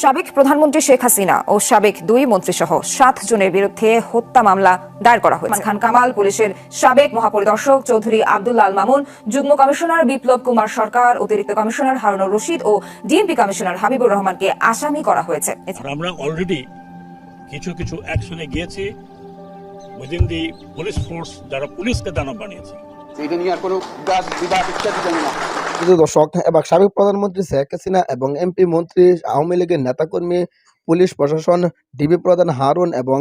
সাবেক প্রধানমন্ত্রী শেখ হাসিনা ও সাবেক দুই মন্ত্রীসহ সাত জনের বিরুদ্ধে হত্যা মামলা দায়ের করা হয়েছে। খান কামাল পুলিশের সাবেক মহাপরিদর্শক চৌধুরী আব্দুল্লাল মামুন যুগ্ম কমিশনার বিপ্লব কুমার সরকার অতিরিক্ত কমিশনার হারুনুর রশিদ ও ডিএমপি কমিশনার হাবিবুর রহমানকে আসামি করা হয়েছে। আমরা অলরেডি কিছু কিছু অ্যাকশনে গিয়েছি। উইদিন দি পুলিশ ফোর্স যারা পুলিশকে দানব বানিয়েছে। এটা নিয়ে আর কোনো বাদ বিবাদ ইত্যাদি জানি না। দর্শক এবং সাবেক প্রধানমন্ত্রী শেখ হাসিনা এবং এমপি মন্ত্রী, আওয়ামী লীগের নেতাকর্মী, পুলিশ প্রশাসন, ডিবি প্রধান হারুন এবং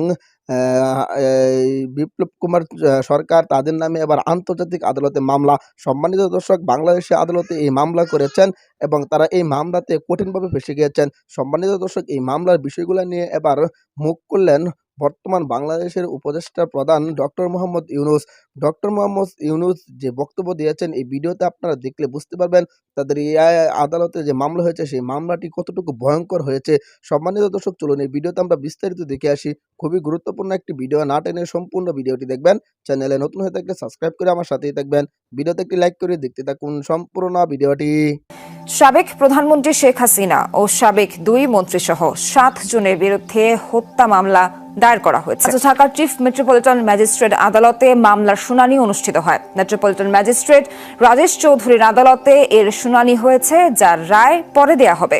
বিপ্লব কুমার সরকার তাদের নামে এবার আন্তর্জাতিক আদালতে মামলা। সম্মানিত দর্শক, বাংলাদেশে আদালতে এই মামলা করেছেন এবং তারা এই মামলাতে কঠিনভাবে ফেসে গিয়েছেন। সম্মানিত দর্শক, এই মামলার বিষয়গুলো নিয়ে এবার মুখ করলেন বর্তমান বাংলাদেশের উপদেষ্টা প্রধান ডক্টর মোহাম্মদ ইউনুস। ডক্টর মোহাম্মদ ইউনুস যে বক্তব্য দিয়েছেন, এই ভিডিওতে আপনারা দেখলে বুঝতে পারবেন তাদের আদালতে যে মামলা হয়েছে, সেই মামলাটি কতটুকু ভয়ঙ্কর হয়েছে। সম্মানিত দর্শক, চলুন এই ভিডিওতে আমরা বিস্তারিত দেখে আসি। খুবই গুরুত্বপূর্ণ একটি ভিডিও, না টেনে সম্পূর্ণ ভিডিওটি দেখবেন। চ্যানেলে নতুন হয়ে থাকলে সাবস্ক্রাইব করে আমার সাথেই থাকবেন। ভিডিওতে একটি লাইক করে দেখতে থাকুন সম্পূর্ণ ভিডিওটি। সাবেক প্রধানমন্ত্রী শেখ হাসিনা ও সাবেক দুই মন্ত্রীসহ সাত জনের বিরুদ্ধে হত্যা মামলা দায়ের করা হয়েছে। আজ ঢাকার চিফ মেট্রোপলিটন ম্যাজিস্ট্রেট আদালতে মামলার শুনানি অনুষ্ঠিত হয়। মেট্রোপলিটন ম্যাজিস্ট্রেট রাজেশ চৌধুরীর আদালতে এর শুনানি হয়েছে, যার রায় পরে দেয়া হবে।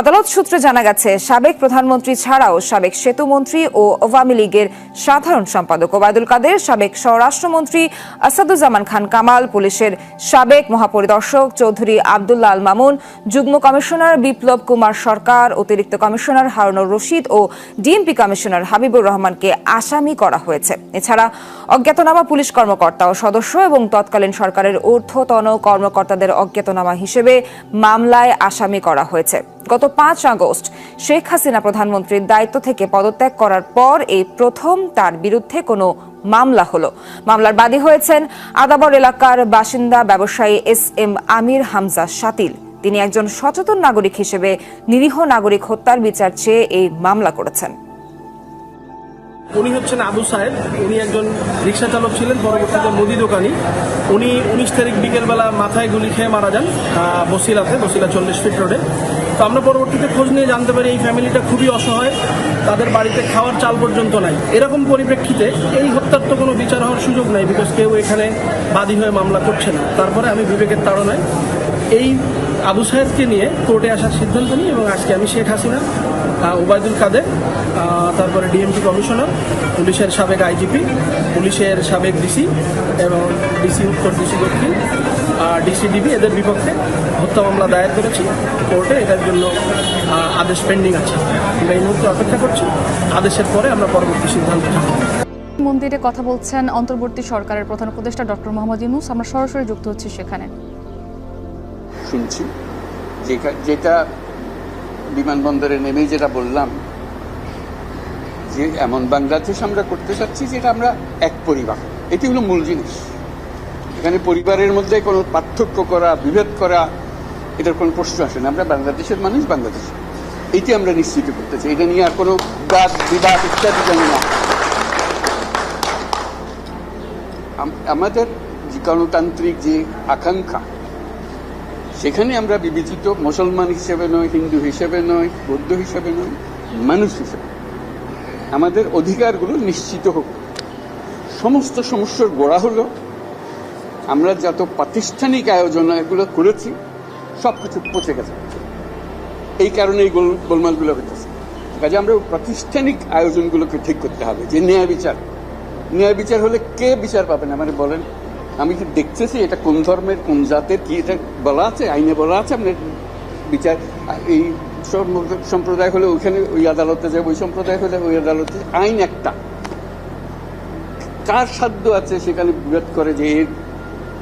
আদালত সূত্রে জানা গেছে, সাবেক প্রধানমন্ত্রী ছাড়াও সাবেক সেতুমন্ত্রী ও আওয়ামী লীগের সাধারণ সম্পাদক ওবায়দুল কাদের, সাবেক স্বরাষ্ট্রমন্ত্রী আসাদুজ্জামান খান কামাল, পুলিশের সাবেক মহাপরিদর্শক চৌধুরী আব্দুল্লাহ আল মামুন, যুগ্ম কমিশনার বিপ্লব কুমার সরকার, অতিরিক্ত কমিশনার হারুনুর রশিদ ও ডিএমপি কমিশনার হাবিবুর রহমানকে আসামি করা হয়েছে। এছাড়া অজ্ঞাতনামা পুলিশ কর্মকর্তা ও সদস্য এবং তৎকালীন সরকারের ঊর্ধ্বতন কর্মকর্তাদের অজ্ঞাতনামা হিসেবে মামলায় আসামি করা হয়েছে। গত পাঁচ আগস্ট শেখ হাসিনা প্রধানমন্ত্রীর দায়িত্ব থেকে পদত্যাগ করার পর এই প্রথম তার বিরুদ্ধে কোনো মামলা হলো। মামলার বাদী হয়েছেন আদাবর এলাকার বাসিন্দা ব্যবসায়ী এস এম আমির হামজা শাতিল। তিনি একজন সচেতন নাগরিক হিসেবে নিরীহ নাগরিক হত্যার বিচার চেয়ে এই মামলা করেছেন। উনি হচ্ছেন আবু সাহেব উনি একজন রিক্সা চালক ছিলেন, পরবর্তীতে মুদি দোকানি। উনি উনিশ তারিখ বিকেলবেলা মাথায় গুলি খেয়ে মারা যান বসিলাতে, বসিলা চল্লিশ ফিট রোডে। তো আমরা পরবর্তীতে খোঁজ নিয়ে জানতে পারি এই ফ্যামিলিটা খুবই অসহায়, তাদের বাড়িতে খাওয়ার চাল পর্যন্ত নাই। এরকম পরিপ্রেক্ষিতে এই হত্যার তো কোনো বিচার হওয়ার সুযোগ নাই বিকজ কেউ এখানে বাদী হয়ে মামলা করছে না। তারপরে আমি বিবেকের তাড়নায় এই আবু সাহেবকে নিয়ে কোর্টে আসার সিদ্ধান্ত নিই এবং আজকে আমি শেখ হাসিনা ওবায়দুল কাদের তারপরে ডিএমপি কমিশনার পুলিশের সাবেক আইজিপি পুলিশের সাবেক ডিসি এবং ডিসি উত্তর ডিসি দক্ষিণ ডিসিডিবি এদের বিপক্ষে হত্যা মামলা দায়ের করেছি। কোর্টে এটার জন্য আদেশ পেন্ডিং আছে। আমরা এই মুহূর্তে অপেক্ষা করছি। আদেশের পরে আমরা পরবর্তী সিদ্ধান্ত নেব। মন্দিরে কথা বলছেন অন্তর্বর্তী সরকারের প্রধান উপদেষ্টা ডক্টর মোহাম্মদ ইউনুস। আমরা সরাসরি যুক্ত হচ্ছি সেখানে। শুনছি। যেটা যেটা বিমানবন্দরে নেমেই যেটা বললাম, যে এমন বাংলাদেশ আমরা করতে চাচ্ছি যেটা আমরা এক পরিবার। এটি হলো মূল জিনিস। এখানে পরিবারের মধ্যে কোনো পার্থক্য করা, বিভেদ করা, এটার কোনো প্রশ্ন আসে না। আমরা বাংলাদেশের মানুষ, বাংলাদেশ। এটি আমরা নিশ্চিত করতে চাই। এটা নিয়ে আর কোনো বাদ, বিবাদ ইত্যাদি জানি না আমাদের গণতান্ত্রিক যে আকাঙ্ক্ষা সেখানে আমরা বিবেচিত মুসলমান হিসেবে নয়, হিন্দু হিসেবে নয়, বৌদ্ধ হিসেবে নয়, মানুষ হিসেবে আমাদের অধিকারগুলো নিশ্চিত হোক। সমস্ত সমস্যার গোড়া হলো, আমরা যত প্রাতিষ্ঠানিক আয়োজন এগুলো করেছি সব কিছু পচে গেছে। এই কারণে এই গোল- গোলমালগুলো হতেছে কাজে আমরা প্রাতিষ্ঠানিক আয়োজনগুলোকে ঠিক করতে হবে, যে ন্যায় বিচার। ন্যায় বিচার হলে কে বিচার পাবেন মানে বলেন আমি কি দেখতেছি এটা কোন ধর্মের, কোন জাতের, কি এটা বলা আছে, আইনে বলা আছে? আপনার বিচার, এই সম- সম্প্রদায় হলে ওইখানে, ওই আদালতে যাবে ওই সম্প্রদায় হলে ওই আদালতে আইন একটা। কার সাধ্য আছে সেখানে বিরোধ করে যে এর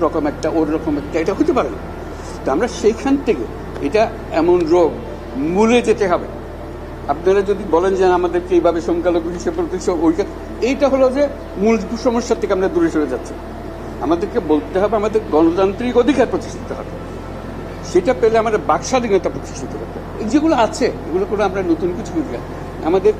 রকম একটা, ওর রকম একটা, এটা হতে পারে তো আমরা সেইখান থেকে, এটা এমন রোগ মূলে যেতে হবে। আপনারা যদি বলেন যে আমাদেরকে এইভাবে সংখ্যালঘু হিসেবে এইটা হলো যে মূল সমস্যা থেকে আমরা দূরে সরে যাচ্ছি। আমাদেরকে বলতে হবে আমাদের গণতান্ত্রিক অধিকার প্রতিষ্ঠিত হবে। সেটা পেলে আমাদের বাক স্বাধীনতা প্রতিষ্ঠিত করতে হবে। যেগুলো আছে এগুলো করে আমরা নতুন কিছু করি না। আমাদের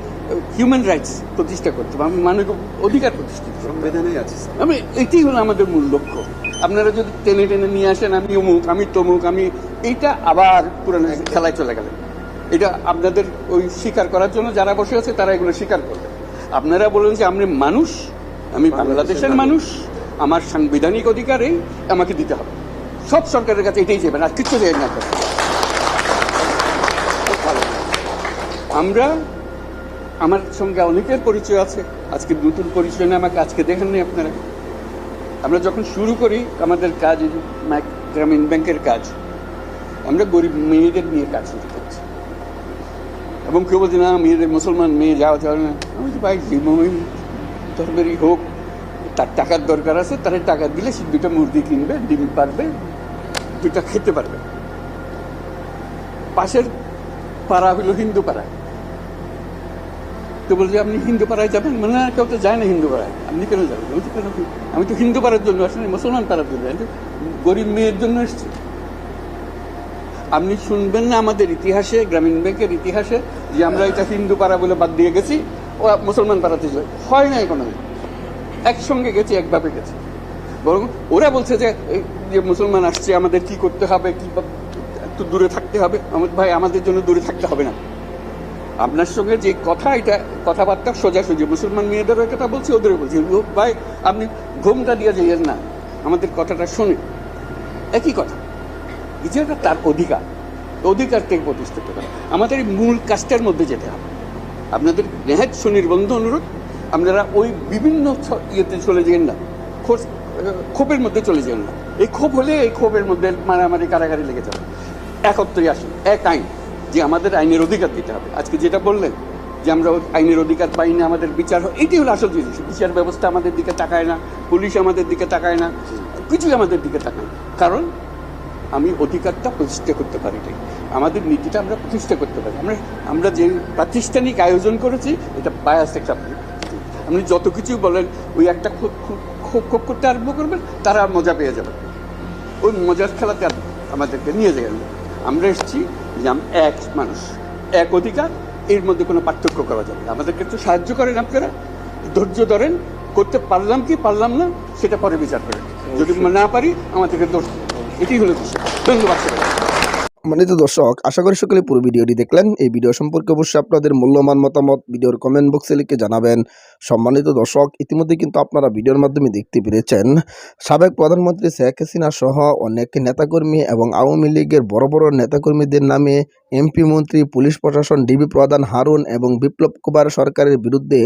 হিউম্যান রাইটস প্রতিষ্ঠা করতে হবে মানবিক অধিকার প্রতিষ্ঠিত সংবিধানে আছে আমি এটাই হলো আমাদের মূল লক্ষ্য। আপনারা যদি টেনে টেনে নিয়ে আসেন আমি অমুক আমি তমুক আমি এইটা আবার পুরানো খেলায় চলে গেলেন। এটা আপনাদের ওই স্বীকার করার জন্য যারা বসে আছে তারা এগুলো স্বীকার করবে। আপনারা বলেন যে আমি মানুষ আমি বাংলাদেশের মানুষ। আমার সাংবিধানিক অধিকারে আমাকে দিতে হবে। সব সরকারের কাছে এটাই চাইবেন আর কিচ্ছু চাই না। আমরা আমার সঙ্গে অনেকের পরিচয় আছে আজকে নতুন পরিচয় নিয়ে আমাকে আজকে দেখেন নি আপনারা। আমরা যখন শুরু করি আমাদের কাজ গ্রামীণ ব্যাংকের কাজ আমরা গরিব মেয়েদের নিয়ে কাজ শুরু করছি। এবং কেউ বলছে না মেয়েদের মুসলমান মেয়ে যাওয়া যাবে না। আমি বলছি, ভাই ধর্মেরই হোক তার টাকার দরকার আছে, তার টাকা দিলে সে দুটা মুরগি কিনবে, ডিম পারবে দুটা খেতে পারবে। পাশের পাড়া হলো হিন্দু পাড়া। তো বলছে, আপনি হিন্দু পাড়ায় যাবেন? মানে কেউ তো যায় না হিন্দু পাড়ায়। আপনি কেন যাবেন? আমি তো হিন্দু পাড়ার জন্য আসলে মুসলমান পাড়ার জন্য। গরিব মেয়ের জন্য এসেছি। আপনি শুনবেন না আমাদের ইতিহাসে, গ্রামীণ ব্যাংকের ইতিহাসে, যে আমরা এটা হিন্দু পাড়া বলে বাদ দিয়ে গেছি ও মুসলমান পাড়াতে হয় নাই কোনো একসঙ্গে গেছি, একভাবে গেছি। বরং ওরা বলছে যে যে মুসলমান আসছে, আমাদের কি করতে হবে, কি একটু দূরে থাকতে হবে। আমার ভাই, আমাদের জন্য দূরে থাকতে হবে না। আপনার সঙ্গে যে কথা, এটা কথাবার্তা সোজাসুজি। মুসলমান মেয়েদেরও কথা বলছি, ওদেরও বলছি। ভাই, আপনি ঘুমটা দিয়ে যাইয়েন না। আমাদের কথাটা শুনে একই কথা। যেটা তার অধিকার, অধিকারকে প্রতিষ্ঠিত করা আমাদের মূল কাজটার মধ্যে যেতে হবে। আপনাদের নেহাত সুনির্বন্ধ অনুরোধ। আপনারা ওই বিভিন্ন ইয়েতে চলে যান না। খোঁজ ক্ষোভের মধ্যে চলে যান না। এই ক্ষোভ হলে এই ক্ষোভের মধ্যে মারামারি, কারাগারি লেগে যাবে। একত্রে আসুন। এক আইন, যে আমাদের আইনের অধিকার দিতে হবে। আজকে যেটা বললেন, যে আমরা আইনের অধিকার পাই না, আমাদের বিচার হয়, এটাই হলো আসল জিনিস। বিচার ব্যবস্থা আমাদের দিকে তাকায় না, পুলিশ আমাদের দিকে তাকায় না, কিছুই আমাদের দিকে তাকায় না। কারণ আমি অধিকারটা প্রতিষ্ঠা করতে পারি নাই। আমাদের নীতিটা আমরা প্রতিষ্ঠা করতে পারি। আমরা আমরা যে প্রাতিষ্ঠানিক আয়োজন করেছি, এটা বায়াস একটা আপনি যত কিছু বলেন ওই একটা খুব খুব খুব করতে আরম্ভ করবেন তারা মজা পেয়ে যাবে ওই মজার খেলাতে আমাদেরকে নিয়ে যাবেন না। আমরা এসেছি যে আম- এক মানুষ এক অধিকার এর মধ্যে কোনো পার্থক্য করা যাবে না আমাদেরকে একটু সাহায্য করেন আপনারা ধৈর্য ধরেন করতে পারলাম কি পারলাম না সেটা পরে বিচার করেন যদি না পারি আমাদেরকে দোষ। এটাই হলো বিষয় ধন্যবাদ। সম্মানিত দর্শক, আশা করি সকলে পুরো ভিডিওটি দেখলেন। এই ভিডিও সম্পর্কে অবশ্যই আপনাদের মূল্যমান মতামত ভিডিওর কমেন্ট বক্সে লিখে জানাবেন। সম্মানিত দর্শক, ইতিমধ্যে কিন্তু আপনারা ভিডিওর মাধ্যমে দেখতে পেরেছেন, সাবেক প্রধানমন্ত্রী শেখ হাসিনা সহ অনেক নেতাকর্মী এবং আওয়ামী লীগের বড় বড় নেতাকর্মীদের নামে এমপি মন্ত্রী, পুলিশ প্রশাসন, ডিবি প্রধান হারুন এবং বিপ্লব কুমার সরকারের বিরুদ্ধে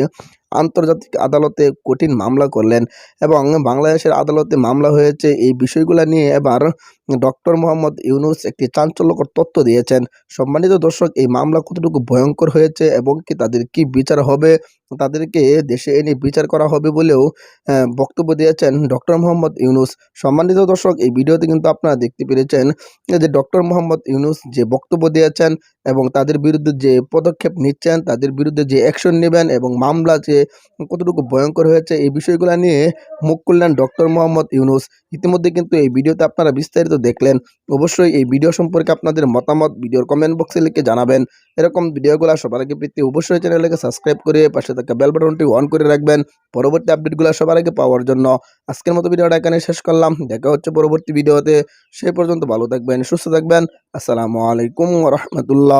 আন্তর্জাতিক আদালতে কঠিন মামলা করলেন এবং বাংলাদেশের আদালতে মামলা হয়েছে এই বিষয়গুলো নিয়ে এবার ডক্টর মোহাম্মদ ইউনুস একটি চাঞ্চল্যকর তথ্য দিয়েছেন। সম্মানিত দর্শক, এই মামলা কতটুকু ভয়ঙ্কর হয়েছে এবং কি তাদের কি বিচার হবে তাদেরকে দেশে এনে বিচার করা হবে বলেও বক্তব্য দিয়েছেন ডক্টর মোহাম্মদ ইউনুস। সম্মানিত দর্শক, এই ভিডিওতে কিন্তু আপনারা দেখতে পেরেছেন যে ডক্টর মোহাম্মদ ইউনুস যে বক্তব্য দিয়েছেন এবং তাদের বিরুদ্ধে যে পদক্ষেপ নিচ্ছেন, তাদের বিরুদ্ধে যে অ্যাকশন নেবেন এবং মামলা যে কতটুকু ভয়ঙ্কর হয়েছে, এই বিষয়গুলো নিয়ে মুখ খুললেন ডক্টর মোহাম্মদ ইউনুস। ইতিমধ্যে কিন্তু এই ভিডিওতে আপনারা বিস্তারিত দেখলেন। অবশ্যই এই ভিডিও সম্পর্কে আপনাদের মতামত ভিডিওর কমেন্ট বক্সে লিখে জানাবেন। এরকম ভিডিওগুলো সবার আগে পেতে অবশ্যই চ্যানেলকে সাবস্ক্রাইব করে পাশে থাকা বেল বাটনটি অন করে রাখবেন পরবর্তী আপডেটগুলো সবার আগে পাওয়ার জন্য। আজকের মতো ভিডিওটা এখানে শেষ করলাম। দেখা হচ্ছে পরবর্তী ভিডিওতে। সেই পর্যন্ত ভালো থাকবেন, সুস্থ থাকবেন। আসসালামু আলাইকুম রহমতুল্লাহ।